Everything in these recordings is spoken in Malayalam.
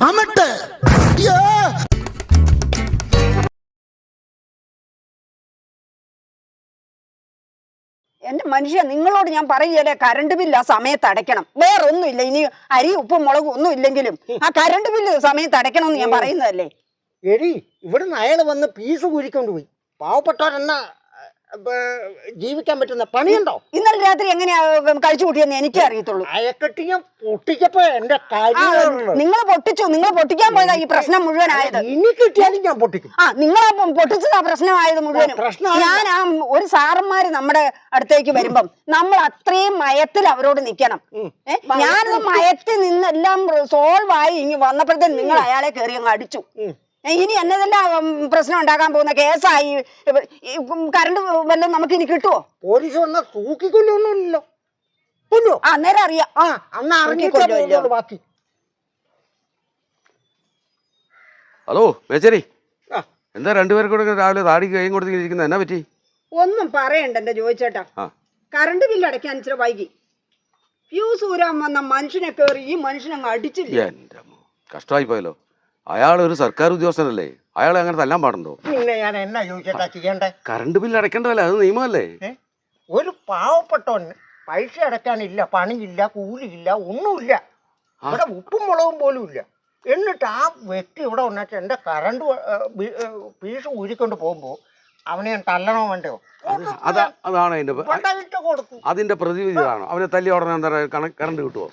അമട്ട് അയ്യോ എന്റെ മനുഷ്യ നിങ്ങളോട് ഞാൻ പറയുകയല്ലേ കറണ്ട് ബില്ല് ആ സമയത്ത് അടയ്ക്കണം. വേറെ ഒന്നുമില്ല ഇനി അരി ഉപ്പും മുളകും ഒന്നും ഇല്ലെങ്കിലും ആ കറണ്ട് ബില്ല് സമയത്ത് അടയ്ക്കണമെന്ന് ഞാൻ പറയുന്നതല്ലേ? എടി ഇവിടുന്ന് അയാൾ വന്ന് പീസ് കുരിക്കൊണ്ട് പോയി. പാവപ്പെട്ടവരെന്നാ ജീവിക്കാൻ പറ്റുന്ന പണിയുണ്ടോ? ഇന്നലെ രാത്രി എങ്ങനെയാ കഴിച്ചു കൂട്ടിയെന്ന് എനിക്കേ അറിയത്തുള്ളൂ. അയക്കെട്ടി ഞാൻ പൊട്ടിച്ചപ്പോ എന്റെ കാര്യം നിങ്ങൾ പൊട്ടിച്ചു നിങ്ങൾ പൊട്ടിക്കാൻ പോയതാ ഈ പ്രശ്നം മുഴുവനായത്. ഇനി കിട്ടിയാലും ഞാൻ പൊട്ടിക്കും. ആ നിങ്ങൾ പൊട്ടിച്ചതാ പ്രശ്നമായത് മുഴുവനും. പ്രശ്നമാണ്. ഞാൻ ആ ഒരു സാറന്മാര് നമ്മുടെ അടുത്തേക്ക് വരുമ്പം നമ്മൾ അത്രയും മയത്തിൽ അവരോട് നിൽക്കണം? ഞാനത് മയത്തിൽ നിന്നെല്ലാം സോൾവ് ആയി ഇനി വന്നപ്പോഴത്തേന് നിങ്ങൾ അയാളെ കയറി അങ്ങ് അടിച്ചു. ഇനി എന്നതെല്ലാം പ്രശ്നം ഉണ്ടാക്കാൻ പോകുന്ന കേസായി. ഈ കറണ്ട് വല്ലതും നമുക്ക് ഇനി കിട്ടുമോ പോലീസ് വന്ന തൂക്കിക്കൊല്ലൊന്നുമില്ലല്ലോ കൊല്ലോ ആ അന്നേരം അറിയാം. ആ അന്ന് അറിഞ്ഞിട്ടേ തൂക്കിക്കൊല്ലുമല്ലോ. ബാക്കി. ഹലോ മേച്ചേരി. എന്താ രണ്ടുപേർക്കും കൂടെ രാവിലെ താടി കൈയും കൊടുത്തിരിക്കുന്ന എന്നാ പറ്റി? ഒന്നും പറയണ്ട എന്റെ ചോദിച്ചേട്ടാ കറണ്ട് ബില്ല് അടയ്ക്കാൻ ഇച്ചിരി വൈകി. ഫ്യൂസ് ഊരാൻ വന്ന മനുഷ്യനെ കയറി ഈ മനുഷ്യനങ്ങ് അടിച്ചില്ല? കഷ്ടമായി പോയല്ലോ അയാൾ ഒരു സർക്കാർ ഉദ്യോഗസ്ഥനല്ലേ? അയാൾ അങ്ങനെ തല്ലാൻ പാടുണ്ടോ? പിന്നെ ഞാൻ എന്നാ ചോദിച്ചാ ചെയ്യണ്ടേ? കറണ്ട് ബില്ല് അടയ്ക്കേണ്ടതല്ലേ? അത് നിയമമല്ലേ? ഒരു പാവപ്പെട്ടവന് പൈസ അടയ്ക്കാനില്ല പണിയില്ല കൂലിയില്ല ഒന്നുമില്ല. ഇവിടെ ഉപ്പും മുളകും പോലും ഇല്ല. എന്നിട്ട് ആ വ്യക്തി ഇവിടെ വന്നിട്ട് എന്റെ കറണ്ട് പീസ് ഊരിക്കൊണ്ട് പോകുമ്പോൾ അവനെ ഞാൻ തല്ലണോ വേണ്ടോ അതാണ് അതിന്റെ അതിന്റെ പ്രതിവിധിയാണ് അവനെ തല്ലി ഉടനെ എന്താ കറണ്ട് കിട്ടുമോ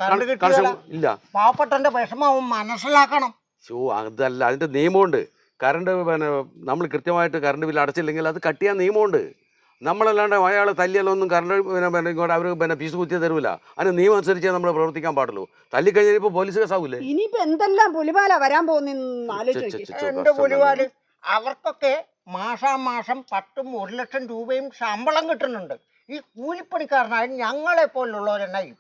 ഇല്ല. പാവപ്പെട്ടന്റെ വിഷമം മനസ്സിലാക്കണം. ഷോ അതല്ല അതിന്റെ നിയമമുണ്ട്. കറണ്ട് പിന്നെ നമ്മൾ കൃത്യമായിട്ട് കറണ്ട് ബില്ല് അടച്ചില്ലെങ്കിൽ അത് കട്ട് ചെയ്യാൻ നിയമമുണ്ട്. നമ്മളല്ലാണ്ട് അയാൾ തല്ലിയാലൊന്നും കറണ്ട് പിന്നെ പിന്നെ ഇങ്ങോട്ട് അവർ പിന്നെ പീസ് കുത്തിയ തരൂല. അതിന് നിയമം അനുസരിച്ചേ നമ്മൾ പ്രവർത്തിക്കാൻ പാടുള്ളൂ. തല്ലിക്കഴിഞ്ഞാൽ ഇപ്പോൾ പോലീസ് കേസാവൂലേ ഇനിയിപ്പോ എന്തെല്ലാം പുലിപാല വരാൻ പോകുന്ന ചെ- ചെ- അവർക്കൊക്കെ മാസാമാസം പത്തും ഒരു ലക്ഷം രൂപയും ശമ്പളം കിട്ടുന്നുണ്ട്. ഈ കൂലിപ്പണിക്കാരനായ ഞങ്ങളെ പോലുള്ളവരെന്നായി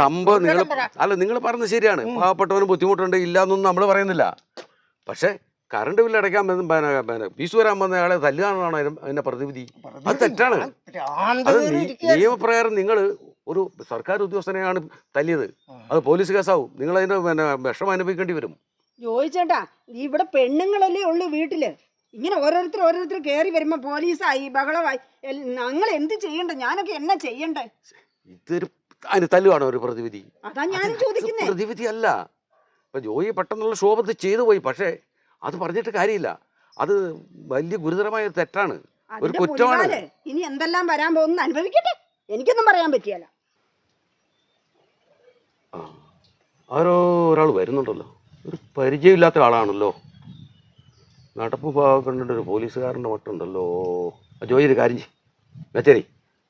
സംഭവം നിങ്ങൾ അല്ല നിങ്ങൾ പറഞ്ഞത് ശരിയാണ്. പാവപ്പെട്ടവന് ബുദ്ധിമുട്ടുണ്ട് ഇല്ല എന്നൊന്നും നമ്മൾ പറയുന്നില്ല. പക്ഷേ കറണ്ട് ബില്ല് അടയ്ക്കാൻ ഫീസ് വരാൻ വന്ന ആളെ തല്ലുകയാണെന്നാണ് അതിന് അതിന്റെ പ്രതിവിധി? അത് തെറ്റാണ്. അത് നിയമപ്രകാരം നിങ്ങൾ ഒരു സർക്കാർ ഉദ്യോഗസ്ഥനെയാണ് തല്ലിയത്. അത് പോലീസ് കേസാവും. നിങ്ങൾ അതിന്റെ പിന്നെ വിഷമം അനുഭവിക്കേണ്ടി വരും. ചോദിച്ചേട്ടാ ഇവിടെ പെണ്ണുങ്ങളല്ലേ ഉള്ളു വീട്ടിൽ. ഇങ്ങനെ ഓരോരുത്തർ ഓരോരുത്തർ കയറി വരുമ്പോ പോലീസായി ബഹളമായി. ഞങ്ങൾ എന്ത് ചെയ്യണ്ടേ? ഞാനൊക്കെ എന്നാ ചെയ്യണ്ടേ? ഇതൊരു അതിന് തല്ലുവാണോ ഒരു പ്രതിവിധി. അതാ പ്രതിവിധി അല്ല ഇപ്പൊ ജോയി പെട്ടെന്നുള്ള ക്ഷോഭത്ത് ചെയ്തു പോയി പക്ഷേ അത് പറഞ്ഞിട്ട് കാര്യമില്ല. അത് വലിയ ഗുരുതരമായ ഒരു തെറ്റാണ്. ഒരു അതിന്റെ കുറ്റമാണ്. പുലിവാൽ ഇനി എന്തെല്ലാം വരാൻ പോകുന്ന അനുഭവിക്കട്ടെ. എനിക്കൊന്നും പറയാൻ പറ്റിയല്ല. ആരോ ഒരാൾ വരുന്നുണ്ടല്ലോ. ഒരു പരിചയമില്ലാത്ത ആളാണല്ലോ നടപ്പ് ഭാഗം കണ്ടിട്ട് ഒരു പോലീസുകാരന്റെ മട്ടുണ്ടല്ലോ. ആ, ജോയി ഒരു കാര്യം ചെയ്യ്. ശരി.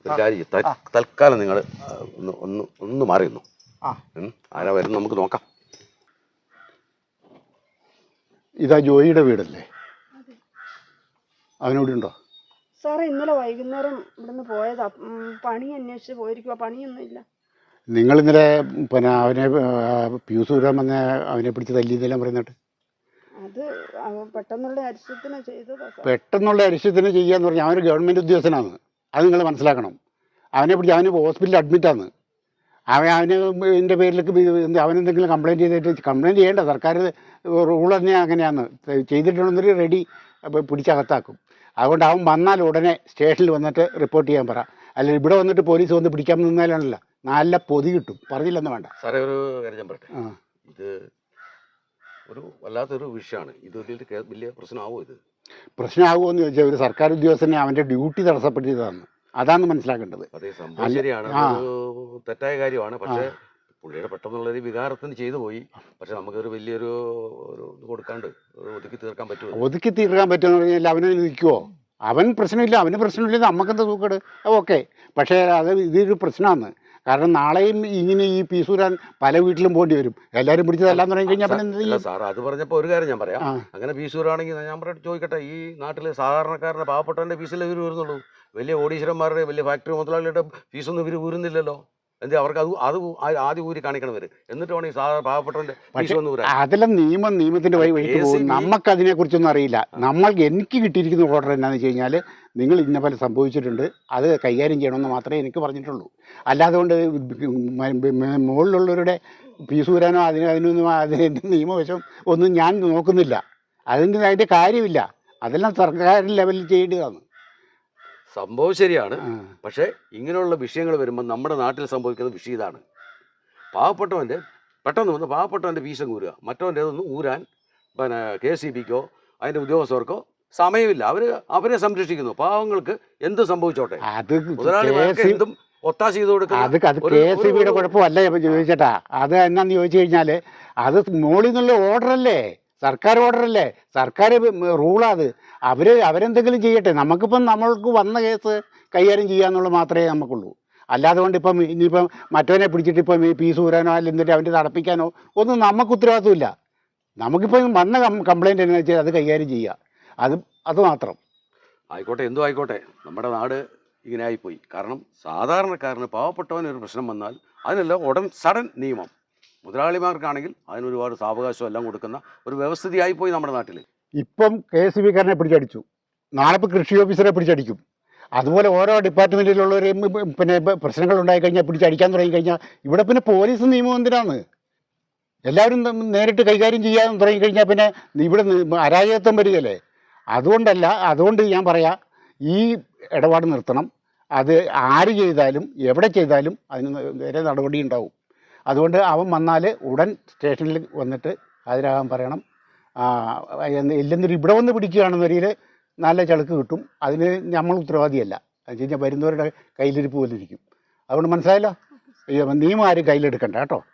ത- തൽക്കാലം നിങ്ങൾ ഒന്ന് ഒന്ന് ഒന്ന് മാറിയുന്നു ആ. ആരാ വരുന്നു നമുക്ക് നോക്കാം. ഇതാ ജോയിയുടെ വീടല്ലേ? അവനോട് ഉണ്ടോ? സാറേ ഇന്നലെ വൈകുന്നേരം ഇവിടുന്ന് പോയതാ. പണി അന്വേഷിച്ച് പോയിരിക്കുക പണിയൊന്നും ഇല്ല. നിങ്ങൾ ഇന്നലെ പിന്നെ അവനെ പ്യൂസ് വരാൻ വന്ന അവനെ പിടിച്ച് തല്ലിയതെല്ലാം പറയുന്നിട്ട്? അത് പെട്ടെന്നുള്ള അരിശത്തിന് ചെയ്തതാ പെട്ടെന്നുള്ള അരിശത്തിന് ചെയ്യാന്ന് പറഞ്ഞാൽ അവന് ഗവൺമെന്റ് ഉദ്യോഗസ്ഥനാണ് അത് നിങ്ങൾ മനസ്സിലാക്കണം. അവനെ പിടിച്ച് അവന് ഹോസ്പിറ്റലിൽ അഡ്മിറ്റാണ് അവൻ അവന് എന്റെ പേരിലേക്ക് അവനെന്തെങ്കിലും കംപ്ലയിന്റ് ചെയ്തിട്ട് കംപ്ലയിന്റ് ചെയ്യേണ്ട സർക്കാർ റൂൾ തന്നെ അങ്ങനെയാണ്. ചെയ്തിട്ടുണ്ടെങ്കിൽ റെഡി പിടിച്ചകത്താക്കും അതുകൊണ്ട് അവൻ വന്നാൽ ഉടനെ സ്റ്റേഷനിൽ വന്നിട്ട് റിപ്പോർട്ട് ചെയ്യാൻ പറ. അല്ലെങ്കിൽ ഇവിടെ വന്നിട്ട് പോലീസ് വന്ന് പിടിക്കാൻ നിന്നാലാണല്ലോ. നല്ല പൊതി കിട്ടും. പറഞ്ഞില്ലെന്ന് വേണ്ട. സാറേ ഒരു കാര്യം ഞാൻ പറയട്ടെ? ഇത് ഒരു വല്ലാത്തൊരു വിഷയമാണ്. ഇത് വലിയ പ്രശ്നമാവോ ഇത്? പ്രശ്നമാകുമോ എന്ന് ചോദിച്ചാൽ ഒരു സർക്കാർ ഉദ്യോഗസ്ഥനെ അവന്റെ ഡ്യൂട്ടി തടസ്സപ്പെടുത്തിയതാണ്. അതാണ് മനസ്സിലാക്കേണ്ടത്. ശരിയാണ് തെറ്റായ കാര്യമാണ്. പക്ഷേ പുള്ളിയുടെ പെട്ടെന്നുള്ള ഒരു വികാരത്തിന് ചെയ്തു പോയി. പക്ഷെ നമുക്കൊരു വലിയൊരു കൊടുക്കാണ്ട് ഒതുക്കി തീർക്കാൻ പറ്റുമോ? ഒതുക്കി തീർക്കാൻ പറ്റുമെന്ന് പറഞ്ഞാൽ അവന് നിൽക്കുമോ അവൻ പ്രശ്നമില്ല. അവന് പ്രശ്നമില്ല നമുക്കെന്താ തൂക്കേട്? ഓക്കെ. പക്ഷേ അത് ഇതൊരു പ്രശ്നമാണ്. കാരണം നാളെയും ഇങ്ങനെ ഈ പീസൂരാൻ പല വീട്ടിലും പോകേണ്ടി വരും. എല്ലാവരും പിടിച്ചതെല്ലാം തുടങ്ങി കഴിഞ്ഞാൽ പിന്നെ സാർ അത് പറഞ്ഞപ്പോൾ ഒരു കാര്യം ഞാൻ പറയാം. അങ്ങനെ അങ്ങനെ സുരാണെങ്കിൽ ഞാൻ പറഞ്ഞിട്ട് ചോദിക്കട്ടെ ഈ നാട്ടിലെ സാധാരണക്കാരുടെ പാവപ്പെട്ടവന്റെ ഫീസിലെ ഇവർ വരുന്നുള്ളൂ വലിയ ഓഡീശ്വരന്മാരുടെ വലിയ ഫാക്ടറി മുതലാളിയുടെ ഫീസൊന്നും ഇവർ ഊരുന്നില്ലല്ലോ? എന്ത് അവർക്ക് അത് അത് ആദ്യം ഊരി കാണിക്കണം വരും എന്നിട്ട് വേണം ഈ സാധാരണ പാവപ്പെട്ടവന്റെ അതെല്ലാം നിയമം നിയമത്തിന്റെ വഴി വഴിക്ക് പോകും. നമുക്ക് അതിനെ കുറിച്ചൊന്നും അറിയില്ല. നമ്മൾക്ക് എനിക്ക് കിട്ടിയിരിക്കുന്ന ഓർഡർ എന്താണെന്ന് വെച്ച് കഴിഞ്ഞാൽ നിങ്ങൾ ഇന്ന പോലെ സംഭവിച്ചിട്ടുണ്ട്. അത് കൈകാര്യം ചെയ്യണമെന്ന് മാത്രമേ എനിക്ക് പറഞ്ഞിട്ടുള്ളൂ. അല്ലാതെ കൊണ്ട് മുകളിലുള്ളവരുടെ ഫീസ് വരാനോ അതിന് അതിനൊന്നും അതിന്റെ നിയമവശം ഒന്നും ഞാൻ നോക്കുന്നില്ല. അതിന്റെ അതിന്റെ കാര്യമില്ല. അതെല്ലാം സർക്കാർ ലെവലിൽ ചെയ്യേണ്ടതാണ്. സംഭവം ശരിയാണ്. പക്ഷേ ഇങ്ങനെയുള്ള വിഷയങ്ങൾ വരുമ്പോൾ നമ്മുടെ നാട്ടിൽ സംഭവിക്കുന്ന വിഷയം ഇതാണ്. പാവപ്പെട്ടവന്റെ പെട്ടെന്ന് വന്ന് പാവപ്പെട്ടവന്റെ വീശം കൂരുക മറ്റവന്റെ ഇതൊന്നും ഊരാൻ പിന്നെ കെ സി ബിക്കോ അതിന്റെ ഉദ്യോഗസ്ഥർക്കോ സമയമില്ല. അവർ അവരെ സംരക്ഷിക്കുന്നു. പാവങ്ങൾക്ക് എന്ത് സംഭവിച്ചോട്ടെ? അത് എന്തും ഒത്താശ ചെയ്ത് കൊടുക്കും അത് കെ സി ബിയുടെ കുഴപ്പമല്ല ചോദിച്ചേട്ടാ. അത് എന്നാന്ന് ചോദിച്ചു കഴിഞ്ഞാൽ അത് മോളിൽ നിന്നുള്ള ഓർഡർ അല്ലേ? സർക്കാർ ഓർഡറല്ലേ? സർക്കാർ റൂളാത്. അവർ അവർ അവരെന്തെങ്കിലും ചെയ്യട്ടെ. നമുക്കിപ്പം നമ്മൾക്ക് വന്ന കേസ് കൈകാര്യം ചെയ്യാന്നുള്ളത് മാത്രമേ നമുക്കുള്ളൂ. അല്ലാതെ കൊണ്ട് ഇപ്പം ഇനിയിപ്പം മറ്റവനെ പിടിച്ചിട്ട് ഇപ്പം ഈ പീസ് ഊരാനോ അല്ലെങ്കിൽ അവന്റെ തടപ്പിക്കാനോ ഒന്നും നമുക്ക് ഉത്തരവാദിത്വമില്ല. നമുക്കിപ്പം വന്ന കംപ്ലൈന്റ് എന്ന് വെച്ചാൽ അത് കൈകാര്യം ചെയ്യുക അത് അത് മാത്രം. ആയിക്കോട്ടെ എന്തോ ആയിക്കോട്ടെ. നമ്മുടെ നാട് ഇങ്ങനെ ആയിപ്പോയി കാരണം സാധാരണക്കാരന് പാവപ്പെട്ടവന് ഒരു പ്രശ്നം വന്നാൽ അതിനെല്ലാം ഉടൻ സഡൻ നിയമം. മുതലാളിമാർക്കാണെങ്കിൽ അതിനൊരുപാട് സാവകാശം എല്ലാം കൊടുക്കുന്ന ഒരു വ്യവസ്ഥിതിയായിപ്പോയി നമ്മുടെ നാട്ടിൽ ഇപ്പം കെ എസ് ബിക്കാരനെ പിടിച്ചടിച്ചു. നാളെ ഇപ്പോൾ കൃഷി ഓഫീസറെ പിടിച്ചടിക്കും. അതുപോലെ ഓരോ ഡിപ്പാർട്ട്മെന്റിലുള്ളവരെയും പിന്നെ പ്രശ്നങ്ങൾ ഉണ്ടായി കഴിഞ്ഞാൽ പിടിച്ചടിക്കാൻ തുടങ്ങി കഴിഞ്ഞാൽ ഇവിടെ പിന്നെ പോലീസ് നിയമം എന്തിനാണ്? എല്ലാവരും നേരിട്ട് കൈകാര്യം ചെയ്യാൻ തുടങ്ങി കഴിഞ്ഞാൽ പിന്നെ ഇവിടെ അരാജകത്വം വരികയല്ലേ? അതുകൊണ്ടല്ല അതുകൊണ്ട് ഞാൻ പറയാം ഈ ഇടപാട് നിർത്തണം. അത് ആര് ചെയ്താലും എവിടെ ചെയ്താലും അതിന് നേരെ നടപടി ഉണ്ടാവും. അതുകൊണ്ട് അവൻ വന്നാൽ ഉടൻ സ്റ്റേഷനിൽ വന്നിട്ട് ഹാജരാകാൻ പറയണം. ഇല്ലെന്നൊരു ഇവിടെ വന്ന് പിടിക്കുകയാണെന്നൊരിക്കൽ നല്ല ചളുക്ക് കിട്ടും. അതിന് നമ്മൾ ഉത്തരവാദിയല്ല. എന്ന് കഴിഞ്ഞാൽ വരുന്നവരുടെ കയ്യിലിരിപ്പ് പോലിരിക്കും. അതുകൊണ്ട് മനസ്സിലായല്ലോ? നിയമം ആരും കയ്യിലെടുക്കണ്ട കേട്ടോ.